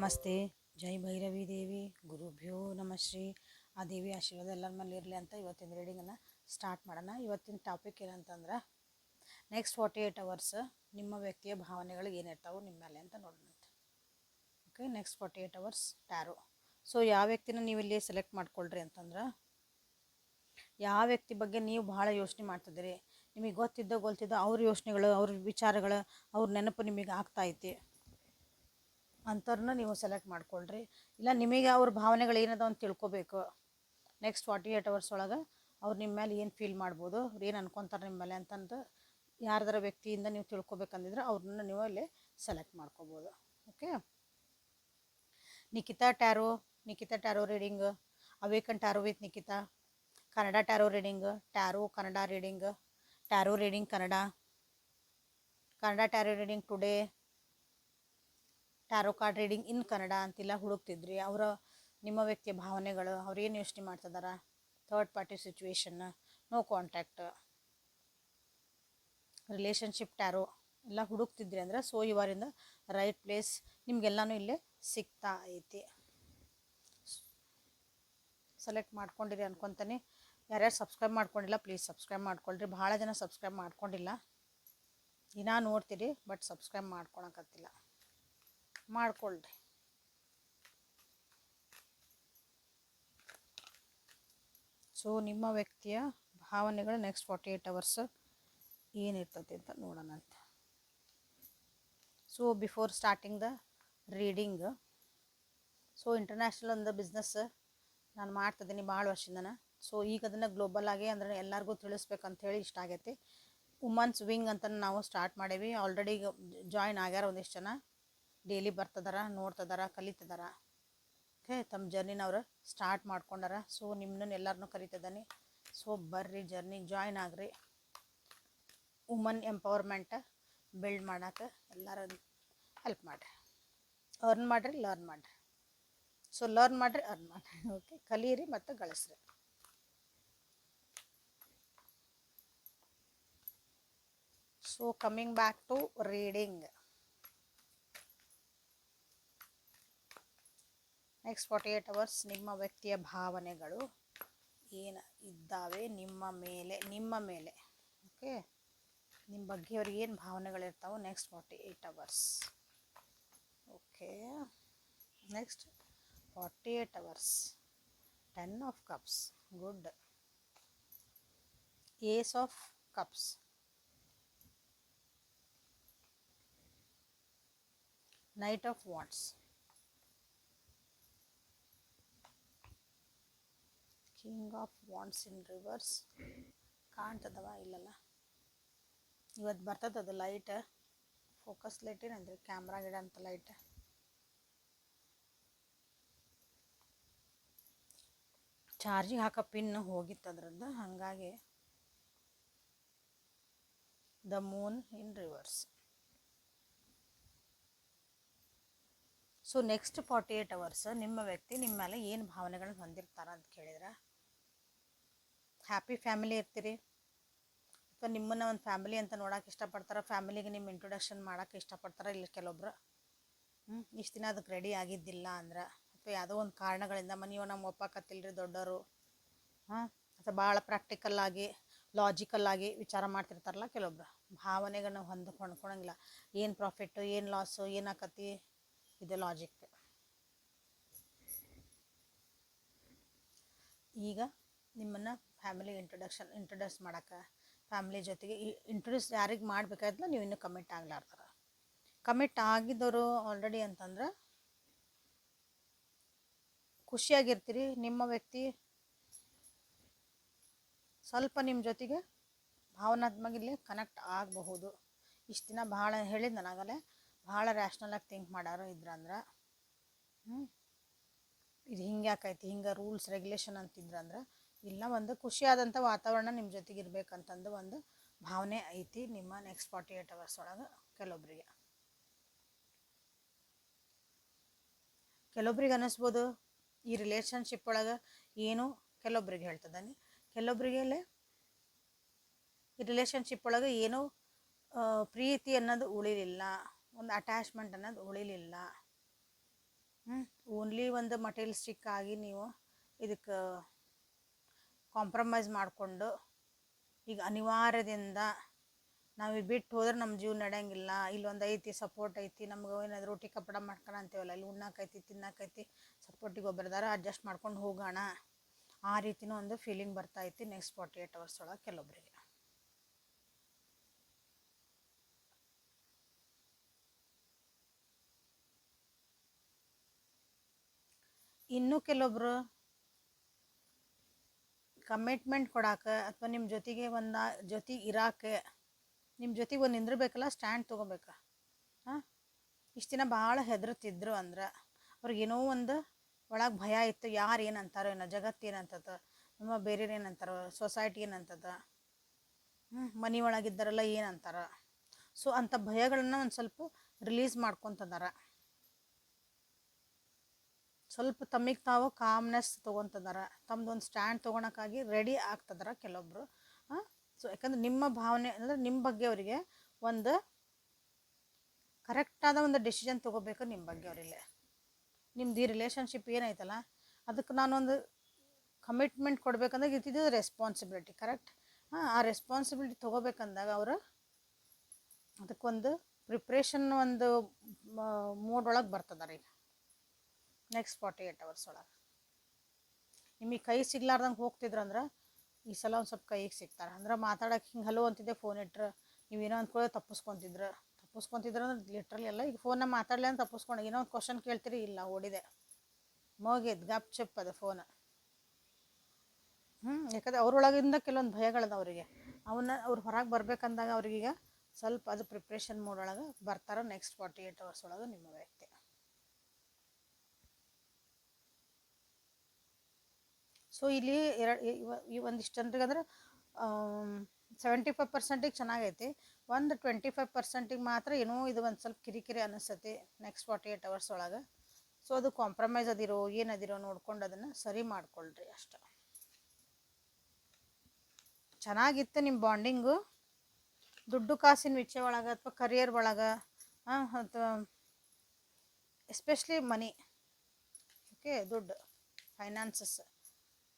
ನಮಸ್ತೆ. ಜೈ ಭೈರವಿ ದೇವಿ. ಗುರುಭ್ಯೋ ನಮಃ ಶ್ರೀ. ಆ ದೇವಿ ಆಶೀರ್ವಾದ ಎಲ್ಲರ ಮೇಲೆ ಇರಲಿ ಅಂತ ಇವತ್ತಿನ ರೀಡಿಂಗನ್ನು ಸ್ಟಾರ್ಟ್ ಮಾಡೋಣ. ಇವತ್ತಿನ ಟಾಪಿಕ್ ಏನಂತಂದ್ರೆ ನೆಕ್ಸ್ಟ್ ಫಾರ್ಟಿ ಏಯ್ಟ್ ಅವರ್ಸ್ ನಿಮ್ಮ ವ್ಯಕ್ತಿಯ ಭಾವನೆಗಳು ಏನಿರ್ತಾವೆ ನಿಮ್ಮ ಮೇಲೆ ಅಂತ ನೋಡೋಣ okay next forty eight hours tarot so ಯಾವ ವ್ಯಕ್ತಿನ ನೀವು ಇಲ್ಲಿ ಸೆಲೆಕ್ಟ್ ಮಾಡ್ಕೊಳ್ರಿ ಅಂತಂದ್ರೆ, ಯಾವ ವ್ಯಕ್ತಿ ಬಗ್ಗೆ ನೀವು ಭಾಳ ಯೋಚನೆ ಮಾಡ್ತಿದ್ದೀರಿ, ನಿಮಗೆ ಗೊತ್ತಿದ್ದೋ ಗೊತ್ತಿದ್ದೋ ಅವ್ರ ಯೋಚನೆಗಳು, ಅವ್ರ ವಿಚಾರಗಳು, ಅವ್ರ ನೆನಪು ನಿಮಗೆ ಆಗ್ತಾ ಐತಿ. ಅಂಥವ್ರನ್ನ ನೀವು ಸೆಲೆಕ್ಟ್ ಮಾಡ್ಕೊಳ್ರಿ. ಇಲ್ಲ, ನಿಮಗೆ ಅವ್ರ ಭಾವನೆಗಳು ಏನದ ಅಂತ ತಿಳ್ಕೊಬೇಕು. ನೆಕ್ಸ್ಟ್ ಫಾರ್ಟಿ ಏಯ್ಟ್ ಅವರ್ಸ್ ಒಳಗೆ ಅವ್ರು ನಿಮ್ಮ ಮೇಲೆ ಏನು ಫೀಲ್ ಮಾಡ್ಬೋದು, ಅವ್ರು ಏನು ಅನ್ಕೊತಾರೆ ನಿಮ್ಮ ಮೇಲೆ ಅಂತಂದು ಯಾರ್ದಾರ ವ್ಯಕ್ತಿಯಿಂದ ನೀವು ತಿಳ್ಕೊಬೇಕಂದಿದ್ರೆ ಅವ್ರನ್ನ ನೀವು ಅಲ್ಲಿ ಸೆಲೆಕ್ಟ್ ಮಾಡ್ಕೋಬೋದು. Okay Nikhita tarot Nikhita tarot reading awaken tarot with Nikhita Kannada tarot reading tarot Kannada reading tarot reading Kannada Kannada tarot reading today tarot card reading in Kannada ಅಂತೆಲ್ಲ ಹುಡುಕ್ತಿದ್ರಿ. ಅವರ ನಿಮ್ಮ ವ್ಯಕ್ತಿಯ ಭಾವನೆಗಳು, ಅವ್ರು ಏನು ಯೋಚನೆ ಮಾಡ್ತಿದಾರ? Third party situation no contact relationship tarot ಎಲ್ಲ ಹುಡುಕ್ತಿದ್ರಿ ಅಂದ್ರೆ ಸೊ ಇವರಿಂದ ರೈಟ್ ಪ್ಲೇಸ್ ನಿಮಗೆಲ್ಲನೂ ಇಲ್ಲೇ ಸಿಗ್ತಾ ಐತಿ. ಸೆಲೆಕ್ಟ್ ಮಾಡ್ಕೊಂಡಿರಿ ಅನ್ಕೊತಾನೆ. ಯಾರ್ಯಾರು ಸಬ್ಸ್ಕ್ರೈಬ್ ಮಾಡ್ಕೊಂಡಿಲ್ಲ ಪ್ಲೀಸ್ ಸಬ್ಸ್ಕ್ರೈಬ್ ಮಾಡ್ಕೊಳ್ರಿ. ಭಾಳ ಜನ ಸಬ್ಸ್ಕ್ರೈಬ್ ಮಾಡ್ಕೊಂಡಿಲ್ಲ. ದಿನ ನೋಡ್ತೀರಿ ಬಟ್ ಸಬ್ಸ್ಕ್ರೈಬ್ ಮಾಡ್ಕೊಳಕತ್ತಿಲ್ಲ. ಮಾಡ್ಕೊಳ್ರಿ. ಸೊ ನಿಮ್ಮ ವ್ಯಕ್ತಿಯ ಭಾವನೆಗಳು ನೆಕ್ಸ್ಟ್ ಫಾರ್ಟಿ ಏಯ್ಟ್ ಅವರ್ಸ್ ಏನಿರ್ತದೆ ಅಂತ ನೋಡೋಣ ಅಂತ so before starting the reading so international ಒಂದು ಬಿಸ್ನೆಸ್ ನಾನು ಮಾಡ್ತಿದ್ದೀನಿ ಭಾಳ ವರ್ಷದಿಂದನ. ಸೊ ಈಗ ಅದನ್ನು ಗ್ಲೋಬಲ್ ಆಗಿ ಅಂದ್ರೆ ಎಲ್ಲರಿಗೂ ತಿಳಿಸ್ಬೇಕಂತ ಹೇಳಿ ಇಷ್ಟ ಆಗೈತಿ. ವುಮನ್ಸ್ ವಿಂಗ್ ಅಂತ ನಾವು ಸ್ಟಾರ್ಟ್ ಮಾಡೇವಿ. ಆಲ್ರೆಡಿ ಜಾಯ್ನ್ ಆಗ್ಯಾರ ಒಂದಿಷ್ಟು ಜನ. ಡೈಲಿ ಬರ್ತದಾರ, ನೋಡ್ತದಾರ, ಕಲಿತದಾರ. ಓಕೆ, ತಮ್ಮ ಜರ್ನಿನ ಅವರು ಸ್ಟಾರ್ಟ್ ಮಾಡ್ಕೊಂಡಾರ. ಸೊ ನಿಮ್ಮನ್ನ ಎಲ್ಲರನ್ನೂ ಕರಿತಿದ್ದಾನೆ. ಸೊ ಬರ್ರಿ ಜರ್ನಿ ಜಾಯ್ನ್ ಆಗ್ರಿ. ವುಮನ್ ಎಂಪವರ್ಮೆಂಟ್ ಬಿಲ್ಡ್ ಮಾಡೋಕೆ ಎಲ್ಲರೂ ಹೆಲ್ಪ್ ಮಾಡಿರಿ. ಅರ್ನ್ ಮಾಡಿರಿ ಲರ್ನ್ ಮಾಡಿರಿ. ಸೊ ಲರ್ನ್ ಮಾಡಿರಿ ಅರ್ನ್ ಮಾಡಿರಿ. ಓಕೆ ಕಲೀರಿ ಮತ್ತು ಗಳಿಸ್ರಿ. So coming back to reading next forty eight hours ನಿಮ್ಮ ವ್ಯಕ್ತಿಯ ಭಾವನೆಗಳು ಏನು ಇದ್ದಾವೆ ನಿಮ್ಮ ಮೇಲೆ ನಿಮ್ಮ ಮೇಲೆ ಓಕೆ ನಿಮ್ಮ ಬಗ್ಗೆ ಅವ್ರಿಗೆ ಏನು ಭಾವನೆಗಳಿರ್ತಾವೆ next forty eight hours okay next forty eight hours ten of cups good ace of cups knight of wands king of wands in reverse ಕಾಣ್ತದವ ಇಲ್ಲಲ್ಲ. ಇವತ್ತು ಬರ್ತದದು ಲೈಟ್ ಫೋಕಸ್ ಲೈಟ್ ಏನಂದ್ರೆ ಕ್ಯಾಮ್ರಾ ಗಿಡ ಅಂತ ಲೈಟ್ ಚಾರ್ಜಿಗೆ ಹಾಕೋ ಪಿನ್ ಹೋಗಿತ್ತು ಅದ್ರದ್ದು. ಹಾಗಾಗಿ the moon in reverse so next forty eight hours ನಿಮ್ಮ ವ್ಯಕ್ತಿ ನಿಮ್ಮ ಮೇಲೆ ಏನು ಭಾವನೆಗಳನ್ನ ಹೊಂದಿರ್ತಾರ ಅಂತ ಕೇಳಿದ್ರೆ? ಹ್ಯಾಪಿ ಫ್ಯಾಮಿಲಿ ಇರ್ತೀರಿ. ಅಥವಾ ನಿಮ್ಮನ್ನ ಒಂದು ಫ್ಯಾಮಿಲಿ ಅಂತ ನೋಡೋಕೆ ಇಷ್ಟಪಡ್ತಾರೆ ಫ್ಯಾಮಿಲಿಗೆ ನಿಮ್ಮ ಇಂಟ್ರೊಡಕ್ಷನ್ ಮಾಡೋಕೆ ಇಷ್ಟಪಡ್ತಾರೆ ಇಲ್ಲ ಕೆಲವೊಬ್ರು? ಹ್ಞೂ ಇಷ್ಟು ದಿನ ಅದಕ್ಕೆ ರೆಡಿ ಆಗಿದ್ದಿಲ್ಲ ಅಂದ್ರೆ, ಅಥವಾ ಯಾವುದೋ ಒಂದು ಕಾರಣಗಳಿಂದ ಮನೆಯವ ನಮ್ಮ ಒಪ್ಪಕತ್ತಿಲ್ರಿ ದೊಡ್ಡವರು ಹಾಂ, ಅಥವಾ ಭಾಳ ಪ್ರಾಕ್ಟಿಕಲ್ಲಾಗಿ ಲಾಜಿಕಲ್ಲಾಗಿ ವಿಚಾರ ಮಾಡ್ತಿರ್ತಾರಲ್ಲ ಕೆಲವೊಬ್ರು? ಭಾವನೆಗಳನ್ನ ಹೊಂದ, ಹೊಂದ್ಕೊಳಂಗಿಲ್ಲ. ಏನು ಪ್ರಾಫಿಟ್ಟು ಏನು ಲಾಸು ಏನಾಕತಿ ಇದು ಲಾಜಿಕ್ ಈಗ ನಿಮ್ಮನ್ನು ಫ್ಯಾಮಿಲಿ ಇಂಟ್ರೊಡಕ್ಷನ್ ಇಂಟ್ರೊಡ್ಯೂಸ್ ಮಾಡೋಕೆ ಫ್ಯಾಮಿಲಿ ಜೊತೆಗೆ ಇಂಟ್ರೊಡ್ಯೂಸ್ ಯಾರಿಗೆ ಮಾಡಬೇಕಾಯ್ತಲ್ಲ ನೀವು ಇನ್ನೂ ಕಮಿಟ್ ಆಗ್ಲಾರ್ದಾರ ಕಮಿಟ್ ಆಗಿದ್ದವರು ಆಲ್ರೆಡಿ ಅಂತಂದ್ರೆ ಖುಷಿಯಾಗಿರ್ತೀರಿ, ನಿಮ್ಮ ವ್ಯಕ್ತಿ ಸ್ವಲ್ಪ ನಿಮ್ಮ ಜೊತೆಗೆ ಭಾವನಾತ್ಮಕ ಇಲ್ಲಿ ಕನೆಕ್ಟ್ ಆಗಬಹುದು. ಇಷ್ಟು ದಿನ ಭಾಳ ಹೇಳಿದ್ ನನಗಲ್ಲೇ, ಭಾಳ ರ್ಯಾಷ್ನಲಾಗಿ ಥಿಂಕ್ ಮಾಡಾರು ಇದ್ರಂದ್ರೆ ಹ್ಞೂ ಇದು ಹಿಂಗೆ ಯಾಕೈತಿ ಹಿಂಗೆ ರೂಲ್ಸ್ ರೆಗ್ಯುಲೇಷನ್ ಅಂತಿದ್ರಂದ್ರೆ ಇಲ್ಲ, ಒಂದು ಖುಷಿಯಾದಂಥ ವಾತಾವರಣ ನಿಮ್ಮ ಜೊತೆಗೆ ಇರಬೇಕಂತಂದು ಒಂದು ಭಾವನೆ ಐತಿ ನಿಮ್ಮ ನೆಕ್ಸ್ಟ್ ಫಾರ್ಟಿ ಏಯ್ಟ್ ಅವರ್ಸ್ ಒಳಗೆ ಕೆಲವೊಬ್ಬರಿಗೆ ಕೆಲವೊಬ್ರಿಗೆ ಅನ್ನಿಸ್ಬೋದು ಈ ರಿಲೇಷನ್ಶಿಪ್ ಒಳಗೆ ಏನು ಕೆಲವೊಬ್ರಿಗೆ ಹೇಳ್ತದಾನೆ ಕೆಲವೊಬ್ರಿಗೆ ಈ ರಿಲೇಷನ್ಶಿಪ್ ಒಳಗೆ ಏನು ಪ್ರೀತಿ ಅನ್ನೋದು ಉಳಿಲಿಲ್ಲ, ಒಂದು ಅಟ್ಯಾಚ್ಮೆಂಟ್ ಅನ್ನೋದು ಉಳಿಲಿಲ್ಲ. ಹ್ಞೂ ಓನ್ಲಿ ಒಂದು ಮಟೀರಿಯಲ್ಸ್ಟಿಕ್ ಆಗಿ ನೀವು ಇದಕ್ಕೆ ಕಾಂಪ್ರಮೈಸ್ ಮಾಡಿಕೊಂಡು ಈಗ ಅನಿವಾರ್ಯದಿಂದ ನಾವು ಬಿಟ್ಟು ಹೋದ್ರೆ ನಮ್ಮ ಜೀವನ ನಡೆಯಂಗಿಲ್ಲ. ಇಲ್ಲೊಂದು ಐತಿ ಸಪೋರ್ಟ್ ಐತಿ, ನಮ್ಗೆ ಏನಾದರೂ ರೊಟ್ಟಿ ಕಪಡ ಮಾಡ್ಕೊಳ ಅಂತೀವಲ್ಲ ಇಲ್ಲಿ ಉಣ್ಣಾಕೈತಿ, ತಿನ್ನಕೈತಿ ಸಪೋರ್ಟಿಗೆ ಒಬ್ಬರದಾರ ಅಡ್ಜಸ್ಟ್ ಮಾಡ್ಕೊಂಡು ಹೋಗೋಣ. ಆ ರೀತಿನೂ ಒಂದು ಫೀಲಿಂಗ್ ಬರ್ತಾ ಐತಿ ನೆಕ್ಸ್ಟ್ ಫಾರ್ಟಿ ಏಟ್ ಅವರ್ಸ್ ಒಳಗೆ ಕೆಲವೊಬ್ಬರಿಗೆ ಇನ್ನು ಕೆಲವೊಬ್ರು ಕಮಿಟ್ಮೆಂಟ್ ಕೊಡಾಕ ಅಥವಾ ನಿಮ್ಮ ಜೊತೆಗೆ ಒಂದು, ಜೊತೆ ಇರಾಕೆ ನಿಮ್ಮ ಜೊತೆಗೆ ಒಂದು ನಿಂದಿರ್ಬೇಕಲ್ಲ ಸ್ಟ್ಯಾಂಡ್ ತೊಗೋಬೇಕು. ಹಾಂ? ಇಷ್ಟು ದಿನ ಭಾಳ ಹೆದರ್ತಿದ್ರು ಅಂದ್ರೆ ಅವ್ರಿಗೇನೋ ಒಂದು ಒಳಗೆ ಭಯ ಇತ್ತು, ಯಾರು ಏನಂತಾರೋ ಏನೋ ಜಗತ್ತು ಏನಂತದ ನಮ್ಮ ಬೇರೆಯವ್ರು ಏನಂತಾರೋ ಸೊಸೈಟಿ ಏನಂತದ ಹ್ಞೂ ಮನೆ ಒಳಗಿದ್ದಾರಲ್ಲ ಏನಂತಾರ ಸೊ ಅಂಥ ಭಯಗಳನ್ನು ಒಂದು ಸ್ವಲ್ಪ ರಿಲೀಸ್ ಮಾಡ್ಕೊತದಾರ. ಸ್ವಲ್ಪ ತಮ್ಮಿಗೆ ತಾವು ಕಾಮ್ನೆಸ್ ತೊಗೊತದಾರ. ತಮ್ಮದೊಂದು ಸ್ಟ್ಯಾಂಡ್ ತೊಗೊಳಕ್ಕಾಗಿ ರೆಡಿ ಆಗ್ತದಾರ ಕೆಲವೊಬ್ಬರು ಸೊ ಯಾಕಂದ್ರೆ ನಿಮ್ಮ ಭಾವನೆ, ಅಂದರೆ ನಿಮ್ಮ ಬಗ್ಗೆ ಅವರಿಗೆ ಒಂದು ಕರೆಕ್ಟಾದ ಒಂದು ಡಿಸಿಷನ್ ತೊಗೋಬೇಕು ನಿಮ್ಮ ಬಗ್ಗೆ ಅವರಿಗೆ ನಿಮ್ದು ಈ ರಿಲೇಷನ್ಶಿಪ್ ಏನೈತಲ್ಲ ಅದಕ್ಕೆ ನಾನೊಂದು ಕಮಿಟ್ಮೆಂಟ್ ಕೊಡಬೇಕಂದಾಗ ಇದ್ದಿದ್ದು ರೆಸ್ಪಾನ್ಸಿಬಿಲಿಟಿ ಕರೆಕ್ಟ್ ಹಾಂ, ಆ ರೆಸ್ಪಾನ್ಸಿಬಿಲಿಟಿ ತೊಗೋಬೇಕಂದಾಗ ಅವರು ಅದಕ್ಕೊಂದು ಪ್ರಿಪ್ರೇಷನ್ ಒಂದು ಮೋಡ್ ಒಳಗೆ ಬರ್ತದಾರ ಈಗ ನೆಕ್ಸ್ಟ್ ಫಾರ್ಟಿ ಏಟ್ ಅವರ್ಸ್ ಒಳಗೆ. ನಿಮಗೆ ಕೈ ಸಿಗ್ಲಾರ್ದಂಗೆ ಹೋಗ್ತಿದ್ರಂದ್ರೆ ಈ ಸಲ ಒಂದು ಸ್ವಲ್ಪ ಕೈಗೆ ಸಿಗ್ತಾರೆ. ಅಂದ್ರೆ ಮಾತಾಡೋಕೆ ಹಿಂಗೆ ಹಲೋ ಅಂತಿದ್ದೆ ಫೋನ್ ಇಟ್ರೆ. ನೀವೇನೋ ಅಂದ್ಕೊಳ್ಳಿ ತಪ್ಪಿಸ್ಕೊತಿದ್ರು. ತಪ್ಪಿಸ್ಕೊತಿದ್ರು ಅಂದ್ರೆ ಲಿಟ್ರಲಿ ಎಲ್ಲ ಈಗ ಫೋನ್ನ ಮಾತಾಡಲಿ ಅಂತ ತಪ್ಪಿಸ್ಕೊಂಡು. ಏನೋ ಒಂದು ಕ್ವಶನ್ ಕೇಳ್ತೀರಿ? ಇಲ್ಲ, ಓಡಿದೆ. ಮೋಗಿದ್, ಗಪ್ ಚಪ್ ಅದು ಫೋನ್ ಹ್ಞೂ ಯಾಕಂದ್ರೆ ಅವ್ರೊಳಗಿಂದ ಕೆಲವೊಂದು ಭಯಗಳದ ಅವರಿಗೆ. ಅವನ್ನ ಅವ್ರು ಹೊರಗೆ ಬರ್ಬೇಕಂದಾಗ ಅವ್ರಿಗೀಗ ಸ್ವಲ್ಪ ಅದು ಪ್ರಿಪ್ರೇಷನ್ ಮೂಡೊಳಗೆ ಬರ್ತಾರೆ ನೆಕ್ಸ್ಟ್ ಫಾರ್ಟಿ ಏಟ್ ಅವರ್ಸ್ ಒಳಗೆ ನಿಮ್ಮ ವ್ಯಕ್ತಿ ಸೊ ಇಲ್ಲಿ ಎರಡು ಈ ಒಂದಿಷ್ಟು ಜನರಿಗೆ ಅಂದ್ರೆ ಸೆವೆಂಟಿ ಫೈವ್ ಪರ್ಸೆಂಟಿಗೆ ಚೆನ್ನಾಗೈತಿ. ಒಂದು ಟ್ವೆಂಟಿ ಫೈವ್ ಪರ್ಸೆಂಟಿಗೆ ಮಾತ್ರ ಏನೋ ಇದು ಒಂದು ಸ್ವಲ್ಪ ಕಿರಿಕಿರಿ ಅನ್ನಿಸ್ತೈತಿ ನೆಕ್ಸ್ಟ್ ಫಾರ್ಟಿ ಏಟ್ ಅವರ್ಸ್ ಒಳಗೆ. ಸೊ ಅದು ಕಾಂಪ್ರಮೈಸ್ ಅದಿರೋ ಏನದಿರೋ ನೋಡ್ಕೊಂಡು ಅದನ್ನು ಸರಿ ಮಾಡ್ಕೊಳ್ರಿ ಅಷ್ಟೆ. ಚೆನ್ನಾಗಿತ್ತು ನಿಮ್ಮ ಬಾಂಡಿಂಗು ದುಡ್ಡು ಕಾಸಿನ ವಿಚಯ ಒಳಗೆ ಅಥವಾ ಕರಿಯರ್ ಒಳಗೆ ಅಥವಾ ಎಸ್ಪೆಷಲಿ ಮನಿ ಓಕೆ ದುಡ್ಡು ಫೈನಾನ್ಸಸ್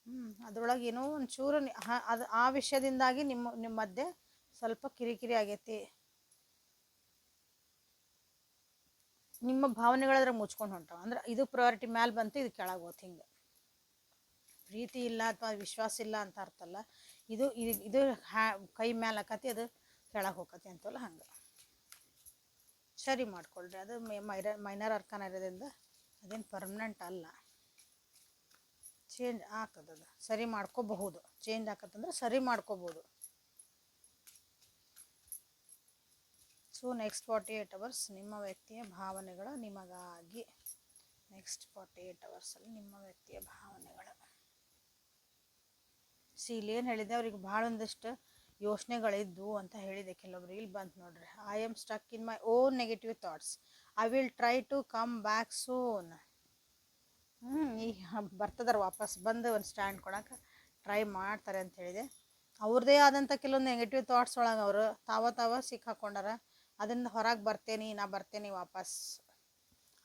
ಹ್ಞೂ ಅದ್ರೊಳಗೆ ಏನೋ ಒಂಚೂರು ಅದು ಆ ವಿಷಯದಿಂದಾಗಿ ನಿಮ್ಮ ನಿಮ್ಮ ಮಧ್ಯೆ ಸ್ವಲ್ಪ ಕಿರಿಕಿರಿ ಆಗೈತಿ. ನಿಮ್ಮ ಭಾವನೆಗಳದ್ರ ಮುಚ್ಕೊಂಡು ಹೊಂಟಾವ ಅಂದ್ರೆ ಇದು ಪ್ರಯಾರಿಟಿ ಮ್ಯಾಲೆ ಬಂತು, ಇದು ಕೆಳಗೆ ಹೋತು ಹಿಂಗೆ. ಪ್ರೀತಿ ಇಲ್ಲ ಅಥವಾ ವಿಶ್ವಾಸ ಇಲ್ಲ ಅಂತ ಅರ್ಥಲ್ಲ ಇದು ಇದು ಇದು ಹ್ಯಾ ಕೈ ಮ್ಯಾಲೆ ಹಾಕತಿ ಅದು ಕೆಳಗೆ ಹೋಗತಿ ಅಂತಲ್ಲ ಹಂಗೆ. ಸರಿ ಮಾಡ್ಕೊಳ್ರಿ. ಅದು ಮೈರ, ಮೈನರ್ ಅರ್ಕನ ಇರೋದ್ರಿಂದ ಅದೇನು ಪರ್ಮನೆಂಟ್ ಅಲ್ಲ. ಚೇಂಜ್ ಆಗ್ತದದು ಸರಿ ಮಾಡ್ಕೋಬಹುದು. ಚೇಂಜ್ ಆಗತ್ತಂದ್ರೆ ಸರಿ ಮಾಡ್ಕೋಬಹುದು. So next forty eight hours ನಿಮ್ಮ ವ್ಯಕ್ತಿಯ ಭಾವನೆಗಳು ನಿಮಗಾಗಿ. ನೆಕ್ಸ್ಟ್ ಫಾರ್ಟಿ ಏಟ್ ಅವರ್ಸಲ್ಲಿ ನಿಮ್ಮ ವ್ಯಕ್ತಿಯ ಭಾವನೆಗಳು. ಸಿ ಏನು ಹೇಳಿದೆ? ಅವ್ರಿಗೆ ಭಾಳ ಒಂದಿಷ್ಟು ಯೋಚನೆಗಳಿದ್ವು ಅಂತ ಹೇಳಿದೆ. ಕೆಲವೊಬ್ರು ಇಲ್ಲಿ ಬಂತು ನೋಡ್ರಿ. I am stuck in my own negative thoughts I will try to come back soon ಈಗ ಬರ್ತದಾರ ವಾಪಸ್ ಬಂದು ಒಂದು ಸ್ಟ್ಯಾಂಡ್ ಕೊಡೋಕೆ ಟ್ರೈ ಮಾಡ್ತಾರೆ ಅಂತ ಹೇಳಿದೆ. ಅವ್ರದ್ದೇ ಆದಂಥ ಕೆಲವೊಂದು ನೆಗೆಟಿವ್ ಥಾಟ್ಸ್ ಒಳಗೆ ಅವರು ತಾವ ತಾವ ಸಿಕ್ಕಾಕೊಂಡಾರ ಅದರಿಂದ ಹೊರಗೆ ಬರ್ತೇನೆ, ನಾ ಬರ್ತೇನೆ ವಾಪಸ್.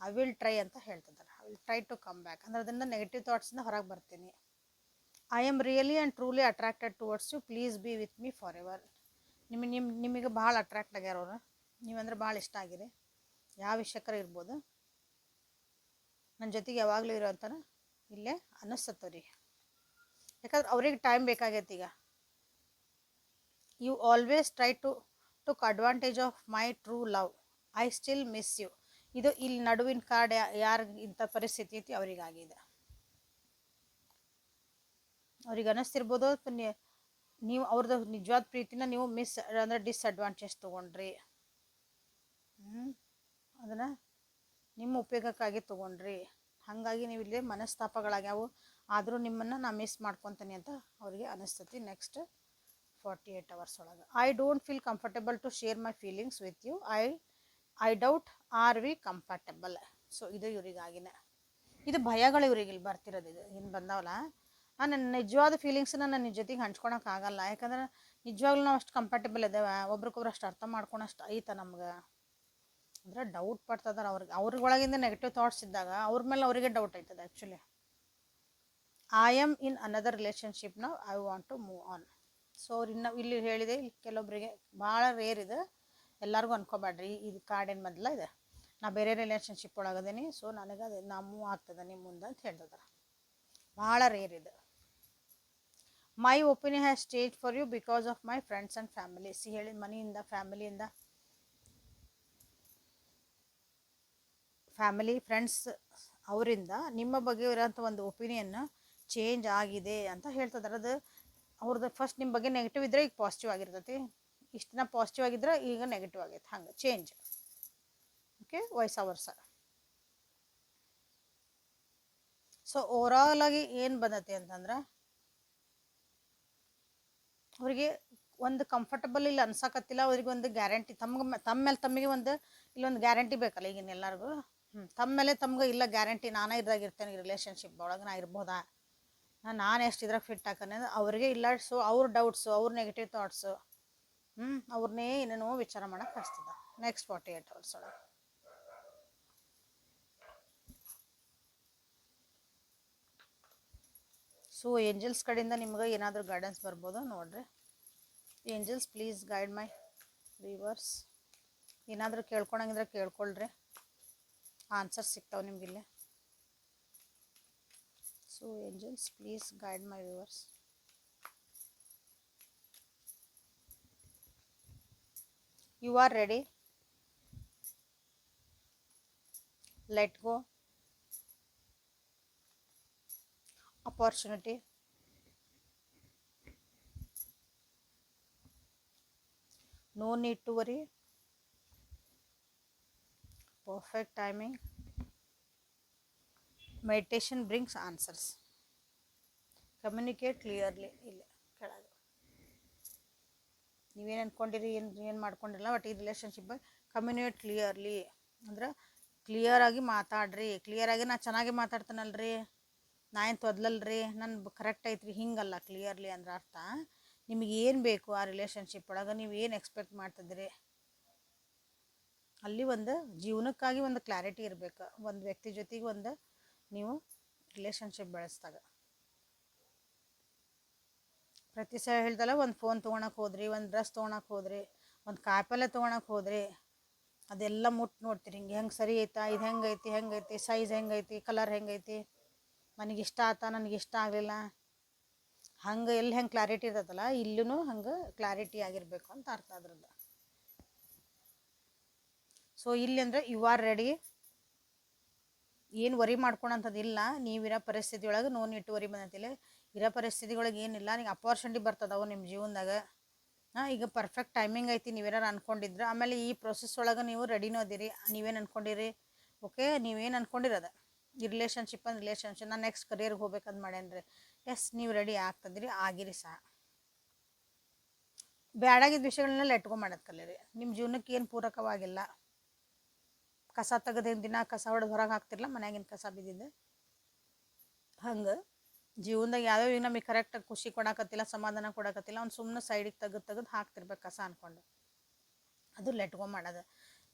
ಐ ವಿಲ್ ಟ್ರೈ ಅಂತ ಹೇಳ್ತಿದ್ದಾರೆ. I will try to come back ಅಂದ್ರೆ ಅದರಿಂದ ನೆಗೆಟಿವ್ ಥಾಟ್ಸಿಂದ ಹೊರಗೆ ಬರ್ತೀನಿ. I am really and truly attracted towards you please be with me forever ನಿಮ್ಮ ನಿಮ್ಮ ನಿಮಗೆ ಭಾಳ ಅಟ್ರಾಕ್ಟ್ ಆಗ್ಯಾರ ಅವರು. ನೀವಂದ್ರೆ ಭಾಳ ಇಷ್ಟ ಆಗಿದೆ ಯಾವ ವಿಷಯಕ್ಕರ ಇರ್ಬೋದು. ನನ್ನ ಜೊತೆಗೆ ಯಾವಾಗಲೂ ಇರೋ ಅಂತಾನ? ಇಲ್ಲೇ ಅನ್ನಿಸ್ತವ್ರಿಗೆ ಯಾಕಂದ್ರೆ ಅವ್ರಿಗೆ ಟೈಮ್ ಬೇಕಾಗೈತೆ ಈಗ. You always try to took advantage of my true love I still miss you ಇದು ಇಲ್ಲಿ ನಡುವಿನ ಕಾರ್ಡ್ ಯಾರು ಇಂಥ ಪರಿಸ್ಥಿತಿ ಐತಿ? ಅವರಿಗಾಗಿದೆ. ಅವ್ರಿಗೆ ಅನ್ನಿಸ್ತಿರ್ಬೋದು ನೀವು ಅವ್ರದ್ದು ನಿಜವಾದ ಪ್ರೀತಿನ ನೀವು ಮಿಸ್ ಅಂದರೆ ಡಿಸ್ಅಡ್ವಾಂಟೇಜ್ ತೊಗೊಂಡ್ರಿ ಹ್ಞೂ ಅದನ್ನು ಉಪಯೋಗಕ್ಕಾಗಿ ತೊಗೊಂಡ್ರಿ. ಹಾಗಾಗಿ ನೀವು ಇಲ್ಲಿ ಮನಸ್ತಾಪಗಳಾಗ್ಯಾವು ಆದರೂ ನಿಮ್ಮನ್ನು ನಾ ಮಿಸ್ ಮಾಡ್ಕೊತೀನಿ ಅಂತ ಅವರಿಗೆ ಅನಿಸ್ತತಿ ನೆಕ್ಸ್ಟ್ ಫಾರ್ಟಿ ಏಟ್ ಅವರ್ಸ್ ಒಳಗೆ. I don't feel comfortable to share my feelings with you I I doubt are we comfortable so ಇದು ಇವರಿಗಾಗಿನ. ಇದು ಭಯಗಳು ಇವ್ರಿಗೆ ಇಲ್ಲಿ ಬರ್ತಿರೋದು ಇದು. ಇನ್ನು ಬಂದವಲ್ಲ? ನನ್ನ ನಿಜವಾದ ಫೀಲಿಂಗ್ಸನ್ನ ನಾನು ನಿಜ ಜೊತೆಗೆ ಹಂಚ್ಕೊಳಕ್ಕಾಗಲ್ಲ ಯಾಕಂದ್ರೆ ನಿಜವಾಗ್ಲೂ ನಾವು ಅಷ್ಟು ಕಂಫರ್ಟೇಬಲ್ ಇದ್ದಾವೆ. ಒಬ್ರಿಗೊಬ್ರು ಅಷ್ಟು ಅರ್ಥ ಮಾಡ್ಕೊಳಷ್ಟು ಐತ ನಮ್ಗೆ. ಅಂದ್ರೆ ಡೌಟ್ ಪಡ್ತದಾರೆ ಅವ್ರಿಗೆ. ಅವ್ರಿಗೊಳಗಿಂದ ನೆಗೆಟಿವ್ ಥಾಟ್ಸ್ ಇದ್ದಾಗ ಅವ್ರ ಮೇಲೆ ಅವರಿಗೆ ಡೌಟ್ ಆಯ್ತದೆ actually I am in another relationship I want to move on so ಅವ್ರು ಇನ್ನು ಇಲ್ಲಿ ಹೇಳಿದೆ, ಇಲ್ಲಿ ಕೆಲವೊಬ್ಬರಿಗೆ ಭಾಳ ರೇರ್ ಇದೆ. ಎಲ್ಲರಿಗೂ ಅನ್ಕೋಬೇಡ್ರಿ ಇದು ಕಾಡಿನ ಮೊದಲ ಇದೆ. ನಾ ಬೇರೆ ರಿಲೇಷನ್ಶಿಪ್ ಒಳಗದೇನಿ ಸೊ ನನಗೆ ಅದು, ನಾ ಮೂವ್ ಆಗ್ತದೆ ನಿಮ್ಮ ಮುಂದೆ ಅಂತ ಹೇಳ್ತಿದಾರೆ. ಭಾಳ ರೇರ್ ಇದೆ. My opinion has change for you because of my friends and family see ಹೇಳಿದ ಮನೆಯಿಂದ ಫ್ಯಾಮಿಲಿಯಿಂದ ಫ್ಯಾಮಿಲಿ ಫ್ರೆಂಡ್ಸ್ ಅವರಿಂದ ನಿಮ್ಮ ಬಗ್ಗೆ ಇರೋಂಥ ಒಂದು ಒಪಿನಿಯನ್ ಚೇಂಜ್ ಆಗಿದೆ ಅಂತ ಹೇಳ್ತದಾರೆ. ಅದು ಅವ್ರದ್ದು ಫಸ್ಟ್ ನಿಮ್ಮ ಬಗ್ಗೆ ನೆಗೆಟಿವ್ ಇದ್ದರೆ ಈಗ ಪಾಸಿಟಿವ್ ಆಗಿರ್ತೈತಿ. ಇಷ್ಟು ದಿನ ಪಾಸಿಟಿವ್ ಆಗಿದ್ರೆ ಈಗ ನೆಗೆಟಿವ್ ಆಗೈತೆ. ಹಂಗೆ ಚೇಂಜ್ ಓಕೆ ವಯಸ್ಸ ಸೊ ಓವರಾಲ್ ಆಗಿ ಏನು ಬಂದೈತಿ ಅಂತಂದ್ರೆ ಅವರಿಗೆ ಒಂದು ಕಂಫರ್ಟಬಲ್ ಇಲ್ಲ ಅನ್ಸಕತ್ತಿಲ್ಲ. ಅವ್ರಿಗೆ ಒಂದು ಗ್ಯಾರಂಟಿ ತಮ್ಗೆ ತಮ್ಮ ಮೇಲೆ ತಮಗೆ ಒಂದು, ಇಲ್ಲೊಂದು ಗ್ಯಾರಂಟಿ ಬೇಕಲ್ಲ ಈಗಿನ ಎಲ್ಲರಿಗೂ. ತಮ್ಮ ಮೇಲೆ ತಮ್ಗೆ ಇಲ್ಲ ಗ್ಯಾರಂಟಿ. ನಾನೇ ಇದ್ರಾಗಿರ್ತೇನೆ ಈ ರಿಲೇಷನ್ಶಿಪ್ ಒಳಗೆ ನಾ ಇರ್ಬೋದಾ? ನಾನು ಎಷ್ಟು ಇದ್ರಾಗ ಫಿಟ್ ಹಾಕೋಣ ಅವ್ರಿಗೆ ಇಲ್ಲ ಸೊ ಅವ್ರ ಡೌಟ್ಸು ಅವ್ರ ನೆಗೆಟಿವ್ ಥಾಟ್ಸು ಹ್ಞೂ ಅವ್ರನ್ನೇ ಏನೇನೋ ವಿಚಾರ ಮಾಡಕ್ಕೆ ಕಳಿಸ್ತದ. ನೆಕ್ಸ್ಟ್ ಫಾರ್ಟಿ ಏಟ್ ಅವರ್ಸ್ ಒಳಗೆ. ಸೊ ಏಂಜಲ್ಸ್ ಕಡೆಯಿಂದ ನಿಮ್ಗೆ ಏನಾದರೂ ಗೈಡೆನ್ಸ್ ಬರ್ಬೋದು ನೋಡ್ರಿ. Angels please guide my viewers ಏನಾದರೂ ಕೇಳ್ಕೊಳಂಗಿದ್ರೆ ಕೇಳ್ಕೊಳ್ರಿ. ಆನ್ಸರ್ ಸಿಗ್ತಾವೆ ನಿಮ್ಗಿಲ್ಲಿ so angels please guide my viewers you are ready let go opportunity. No need to worry. Perfect timing. Meditation brings answers. Communicate clearly ಇಲ್ಲೇ ಕೆಳಗೆ. ನೀವೇನು ಅಂದ್ಕೊಂಡಿರಿ ಏನು ಏನು ಮಾಡ್ಕೊಂಡಿಲ್ಲ ಬಟ್ ಈ ರಿಲೇಷನ್ಶಿಪ್ ಕಮ್ಯುನಿಕೇಟ್ ಕ್ಲಿಯರ್ಲಿ ಅಂದ್ರೆ ಕ್ಲಿಯರಾಗಿ ಮಾತಾಡ್ರಿ. ಕ್ಲಿಯರಾಗಿ ನಾ ಚೆನ್ನಾಗಿ ಮಾತಾಡ್ತಾನಲ್ರಿ? ನಾ ಏನು ತೊದ್ಲಲ್ರಿ? ನನ್ನ ಕರೆಕ್ಟ್ ಐತ್ರಿ, ಹಿಂಗಲ್ಲ ಕ್ಲಿಯರ್ಲಿ ಅಂದ್ರೆ ಅರ್ಥ. ನಿಮಗೆ ಏನು ಬೇಕು ಆ ರಿಲೇಷನ್ಶಿಪ್ ಒಳಗೆ? ನೀವು ಏನು ಎಕ್ಸ್ಪೆಕ್ಟ್ ಮಾಡ್ತಿದ್ರಿ ಅಲ್ಲಿ ಒಂದು ಜೀವನಕ್ಕಾಗಿ ಒಂದು ಕ್ಲಾರಿಟಿ ಇರಬೇಕು. ಒಂದು ವ್ಯಕ್ತಿ ಜೊತೆಗೆ ಒಂದು ನೀವು ರಿಲೇಷನ್ಶಿಪ್ ಬೆಳೆಸ್ದಾಗ. ಪ್ರತಿ ಸಲ ಹೇಳ್ದಲ್ಲ, ಒಂದು ಫೋನ್ ತೊಗೊಳಕ್ಕೆ ಹೋದ್ರಿ, ಒಂದು ಡ್ರೆಸ್ ತೊಗೊಳಕ್ಕೆ ಹೋದ್ರಿ, ಒಂದು ಕಾಯಿಪಲ್ಯ ತೊಗೊಳಕ್ಕೆ ಹೋದ್ರಿ, ಅದೆಲ್ಲ ಮುಟ್ಟು ನೋಡ್ತೀರಿ. ಹಿಂಗೆ ಹೆಂಗೆ ಸರಿ ಐತಾ, ಇದು ಹೆಂಗೈತಿ ಹೆಂಗೈತಿ ಸೈಜ್ ಹೆಂಗೈತಿ ಕಲರ್ ಹೆಂಗೈತಿ ನನಗೆ ಇಷ್ಟ ಆತ, ನನಗೆ ಇಷ್ಟ ಆಗಲಿಲ್ಲ. ಹಂಗೆ ಎಲ್ಲಿ ಹೆಂಗೆ ಕ್ಲಾರಿಟಿ ಇರ್ತದಲ್ಲ ಇಲ್ಲೂ ಹಂಗೆ ಕ್ಲಾರಿಟಿ ಆಗಿರಬೇಕು ಅಂತ ಅರ್ಥ ಅದ್ರದ್ದು. ಸೊ ಇಲ್ಲಿ ಅಂದರೆ ಯು ಆರ್ ರೆಡಿ ಏನು ವರಿ ಮಾಡ್ಕೊಳಂಥದ್ದಿಲ್ಲ ನೀವಿರೋ ಪರಿಸ್ಥಿತಿ ಒಳಗೆ ನೋನ್ ಇಟ್ಟು ವರಿ ಬಂದತಿಲ್ಲ ಇರೋ ಪರಿಸ್ಥಿತಿಗಳಿಗೆ ಏನಿಲ್ಲ. ನಿಮ್ಗೆ ಅಪಾರ್ಚುನಿಟಿ ಬರ್ತದವು ನಿಮ್ಮ ಜೀವನದಾಗ. ಹಾಂ, ಈಗ ಪರ್ಫೆಕ್ಟ್ ಟೈಮಿಂಗ್ ಐತಿ. ನೀವೇನಾರು ಅಂದ್ಕೊಂಡಿದ್ರೆ ಆಮೇಲೆ ಈ ಪ್ರೊಸೆಸ್ ಒಳಗೆ ನೀವು ರೆಡಿನೂ ಅದಿರಿ. ನೀವೇನು ಅನ್ಕೊಂಡಿರಿ? ಓಕೆ ನೀವೇನು ಅನ್ಕೊಂಡಿರದ? ಈ ರಿಲೇಷನ್ಶಿಪ್ ಅಂದ್ರೆ ರಿಲೇಷನ್ಶಿಪ್ ನಾನು ನೆಕ್ಸ್ಟ್ ಕರಿಯರ್ಗೆ ಹೋಗ್ಬೇಕಂತ ಮಾಡೇನ್ರಿ ಎಸ್ ನೀವು ರೆಡಿ ಆಗ್ತದ್ರಿ. ಆಗಿರಿ ಸಹ ಬ್ಯಾಡಾಗಿದ್ದ ವಿಷಯಗಳನ್ನೆಲ್ಲ ಎಟ್ಕೊಂಡ್ ಮಾಡೋದು ಕಲೀರಿ ನಿಮ್ಮ ಜೀವನಕ್ಕೆ ಏನು ಪೂರಕವಾಗಿಲ್ಲ. ಕಸ ತೆಗೆದೇನು ದಿನ ಕಸ ಹೊಡೆದು ಹೊರಗೆ ಹಾಕ್ತಿರಲ್ಲ ಮನ್ಯಾಗಿನ ಕಸ ಬಿದ್ದಿದ್ದು. ಹಂಗೆ ಜೀವನದಾಗ ಯಾವ್ಯಾವ ಈಗ ನಮಗೆ ಕರೆಕ್ಟಾಗಿ ಖುಷಿ ಕೊಡಕತ್ತಿಲ್ಲ, ಸಮಾಧಾನ ಕೊಡಕತ್ತಿಲ್ಲ, ಅವ್ನು ಸುಮ್ಮನೆ ಸೈಡಿಗೆ ತೆಗೆದು ತೆಗೆದು ಹಾಕ್ತಿರ್ಬೇಕು ಕಸ ಅನ್ಕೊಂಡು. ಅದು ಲೆಟ್ಗೋ ಮಾಡೋದು.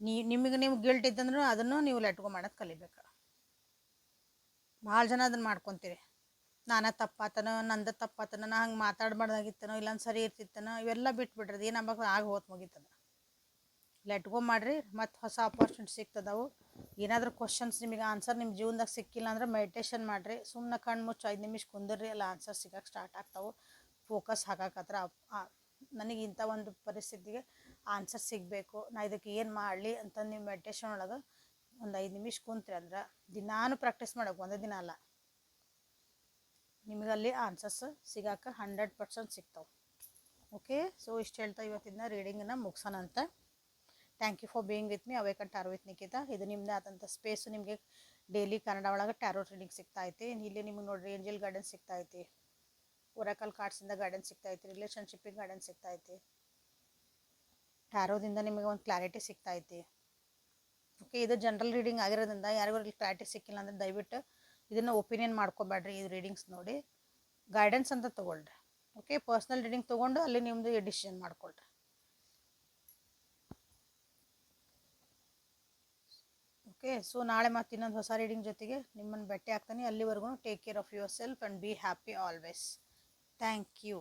ನೀ, ನಿಮಗೆ ನೀವು ಗಿಲ್ಟ್ ಇದ್ದಂದ್ರೂ ಅದನ್ನು ನೀವು ಲೆಟ್ಗೋ ಮಾಡೋದು ಕಲಿಬೇಕು. ಭಾಳ ಜನ ಅದನ್ನು ಮಾಡ್ಕೊತೀರಿ. ನಾನೇ ತಪ್ಪಾತನ, ನಂದ ತಪ್ಪಾತನ, ನಾ ಹಂಗೆ ಮಾತಾಡ್ಬಾರ್ದಾಗಿತ್ತನೋ, ಇಲ್ಲೊಂದು ಸರಿ ಇರ್ತಿತ್ತನೋ, ಇವೆಲ್ಲ ಬಿಟ್ಬಿಡ್ರಿ ಏನು ಆಗ ಹೋತ್ ಮುಗೀತದ. ಲೆಟ್ಗೋ ಮಾಡಿರಿ, ಮತ್ತು ಹೊಸ ಆಪರ್ಚುನಿಟಿ ಸಿಗ್ತದವು. ಏನಾದರೂ ಕ್ವಶನ್ಸ್ ನಿಮಗೆ ಆನ್ಸರ್ ನಿಮ್ಮ ಜೀವನದಾಗ ಸಿಕ್ಕಿಲ್ಲ ಅಂದ್ರೆ ಮೆಡಿಟೇಷನ್ ಮಾಡಿರಿ. ಸುಮ್ಮನೆ ಕಣ್ಣು ಮುಚ್ಚು, ಐದು ನಿಮಿಷ ಕುಂದಿರ್ರಿ ಅಲ್ಲಿ ಆನ್ಸರ್ ಸಿಗಕ್ಕೆ ಸ್ಟಾರ್ಟ್ ಆಗ್ತಾವೆ. ಫೋಕಸ್ ಹಾಕಕತ್ರ ನನಗೆ ಇಂಥ ಒಂದು ಪರಿಸ್ಥಿತಿಗೆ ಆನ್ಸರ್ ಸಿಗಬೇಕು. ನಾ ಇದಕ್ಕೆ ಏನು ಮಾಡಲಿ ಅಂತ ನೀವು ಮೆಡಿಟೇಷನ್ ಒಳಗೆ ಒಂದು ಐದು ನಿಮಿಷ ಕುಂತ್ರಿ ಅಂದ್ರೆ ದಿನಾನು ಪ್ರಾಕ್ಟೀಸ್ ಮಾಡೋಕೆ ಒಂದೇ ದಿನ ಅಲ್ಲ. ನಿಮಗಲ್ಲಿ ಆನ್ಸರ್ಸ್ ಸಿಗಾಕ ಹಂಡ್ರೆಡ್ ಪರ್ಸೆಂಟ್ ಸಿಗ್ತಾವೆ. ಓಕೆ ಸೊ ಇಷ್ಟು ಹೇಳ್ತಾ ಇವತ್ತಿನ ರೀಡಿಂಗನ್ನು ಮುಗಿಸೋಣ ಅಂತ thank you for being with me awaken tarot with Nikhita ಇದು ನಿಮ್ಮದೇ ಆದಂಥ ಸ್ಪೇಸು ನಿಮಗೆ ಡೈಲಿ ಕನ್ನಡ ಒಳಗೆ ಟ್ಯಾರೋ ರೀಡಿಂಗ್ ಸಿಗ್ತಾ ಐತಿ. ಇಲ್ಲಿ ನಿಮ್ಗೆ ನೋಡ್ರಿ ಏಂಜಲ್ ಗಾರ್ಡನ್ ಸಿಗ್ತಾ ಐತಿ. ಒರಾಕಲ್ ಕಾರ್ಡ್ಸಿಂದ ಗಾರ್ಡನ್ ಸಿಗ್ತಾ ಐತಿ. ರಿಲೇಷನ್ಶಿಪ್ಪಿಗೆ ಗಾರ್ಡನ್ ಸಿಗ್ತಾ ಐತಿ. ಟ್ಯಾರೋದಿಂದ ನಿಮಗೆ ಒಂದು ಕ್ಲಾರಿಟಿ ಸಿಗ್ತಾ ಐತಿ. ಓಕೆ ಇದು ಜನರಲ್ ರೀಡಿಂಗ್ ಆಗಿರೋದ್ರಿಂದ ಯಾರಿಗೂ ಕ್ಲಾರಿಟಿ ಸಿಕ್ಕಿಲ್ಲ ಅಂದರೆ ದಯವಿಟ್ಟು ಇದನ್ನು ಒಪಿನಿಯನ್ ಮಾಡ್ಕೋಬೇಡ್ರಿ ಇದು ರೀಡಿಂಗ್ಸ್ ನೋಡಿ. ಗೈಡೆನ್ಸ್ ಅಂತ ತೊಗೊಳ್ರಿ. ಓಕೆ ಪರ್ಸ್ನಲ್ ರೀಡಿಂಗ್ ತೊಗೊಂಡು ಅಲ್ಲಿ ನಿಮ್ಮದು ಡಿಸಿಷನ್ ಮಾಡ್ಕೊಳ್ರಿ. ಓಕೆ, ಸೊ ನಾಳೆ ಮತ್ತೆ ಇನ್ನೊಂದು ಹೊಸ ರೀಡಿಂಗ್ ಜೊತೆಗೆ ನಿಮ್ಮನ್ನು ಭೇಟಿ ಆಗ್ತಾನೆ ಅಲ್ಲಿವರೆಗೂ take care of yourself and be happy always thank you